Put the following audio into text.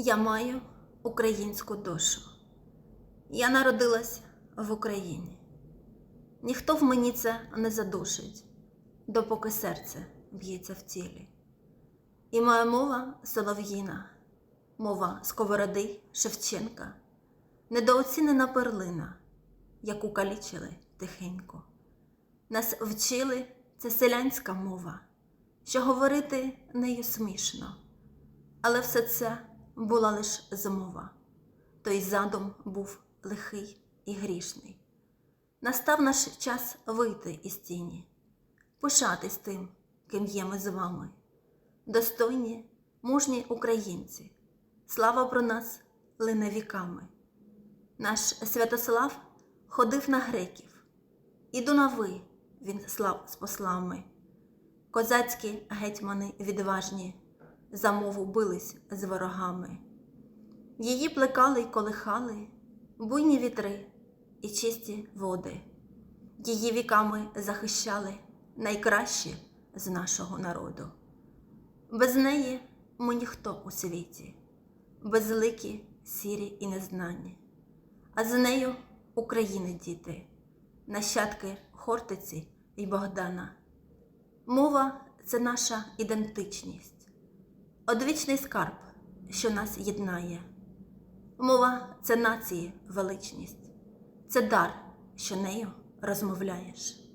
Я маю українську душу. Я народилась в Україні. Ніхто в мені це не задушить, допоки серце б'ється в тілі. І моя мова солов'їна, мова сковороди Шевченка, недооцінена перлина, яку калічили тихенько. Нас вчили це селянська мова, що говорити нею смішно. Але все це була лиш змова. Той задум був лихий і грішний. Настав наш час вийти із тіні, пишатись тим, ким є ми з вами. Достойні, мужні українці, слава про нас лине віками. Наш Святослав ходив на греків, і до нави він слав з послами. Козацькі гетьмани відважні за мову бились з ворогами. Її плекали й колихали буйні вітри і чисті води. Її віками захищали найкращі з нашого народу. Без неї ми ніхто у світі, безликі, сірі і незнані, а з нею України діти, нащадки Хортиці і Богдана. Мова це наша ідентичність, одвічний скарб, що нас єднає. Мова це нації величність, це дар, що нею розмовляєш.